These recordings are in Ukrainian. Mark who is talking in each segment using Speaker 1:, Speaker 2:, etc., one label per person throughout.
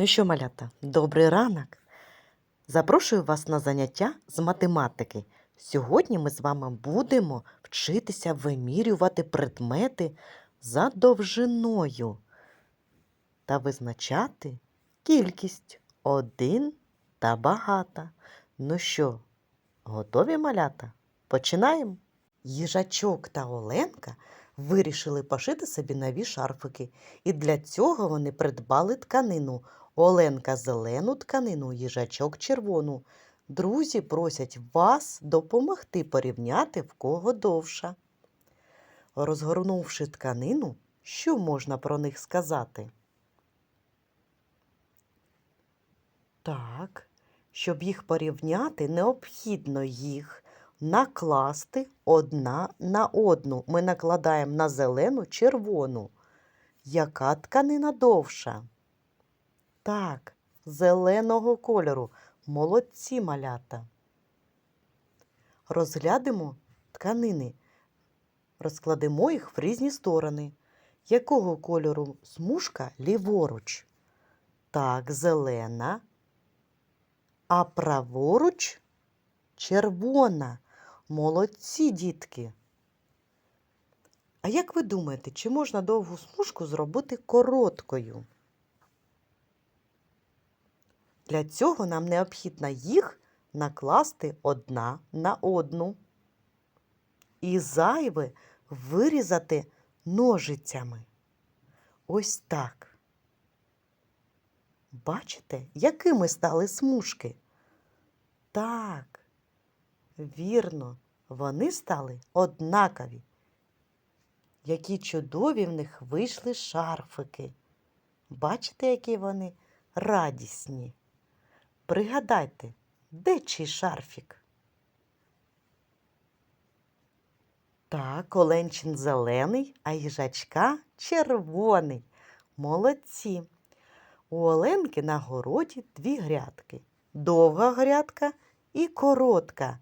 Speaker 1: Ну що, малята, добрий ранок. Запрошую вас на заняття з математики. Сьогодні ми з вами будемо вчитися вимірювати предмети за довжиною та визначати кількість один та багата. Ну що, готові малята? Починаємо. Їжачок та Оленка вирішили пошити собі нові шарфики. І для цього вони придбали тканину. Оленка зелену тканину, їжачок червону. Друзі просять вас допомогти порівняти в кого довша. Розгорнувши тканину, що можна про них сказати? Так, щоб їх порівняти, необхідно їх накласти одна на одну. Ми накладаємо на зелену червону. Яка тканина довша? Так, зеленого кольору. Молодці малята. Розглядимо тканини. Розкладемо їх в різні сторони. Якого кольору смужка ліворуч? Так, зелена. А праворуч червона. Молодці, дітки. А як ви думаєте, чи можна довгу смужку зробити короткою? Для цього нам необхідно їх накласти одна на одну. І зайве вирізати ножицями. Ось так. Бачите, якими стали смужки? Так, вірно, вони стали однакові. Які чудові в них вийшли шарфики. Бачите, які вони радісні. Пригадайте, де чий шарфік? Так, Оленчин зелений, а їжачка червоний. Молодці. У Оленки на городі дві грядки. Довга грядка і коротка.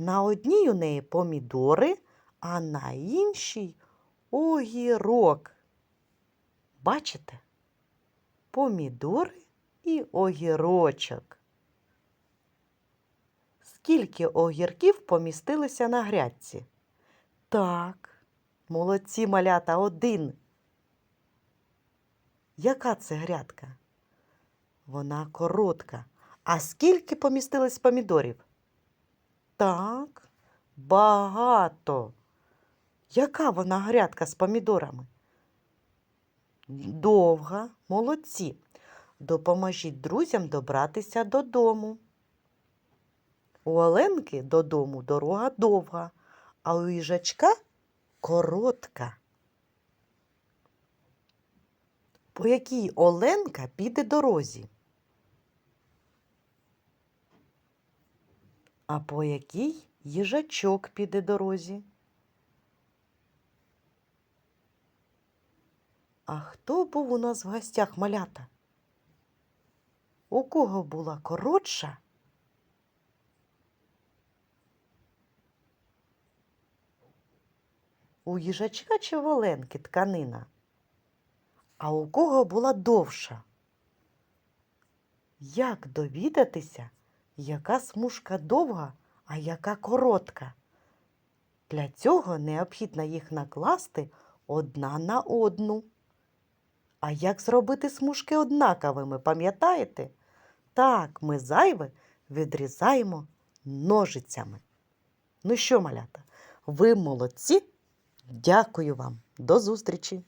Speaker 1: На одній у неї помідори, а на іншій огірок. Бачите? Помідори і огірочок. Скільки огірків помістилося на грядці? Так, молодці малята один. Яка це грядка? Вона коротка. А скільки помістилось помідорів? Так, багато. Яка вона грядка з помідорами? Довга, молодці. Допоможіть друзям добратися додому. У Оленки додому дорога довга, а у їжачка коротка. По якій Оленка піде дорозі? А по якій їжачок піде дорозі? А хто був у нас в гостях малята? У кого була коротша? У їжачка чи в Оленки тканина? А у кого була довша? Як довідатися, яка смужка довга, а яка коротка? Для цього необхідно їх накласти одна на одну. А як зробити смужки однаковими, пам'ятаєте? Так, ми зайве відрізаємо ножицями. Ну що, малята, ви молодці? Дякую вам. До зустрічі!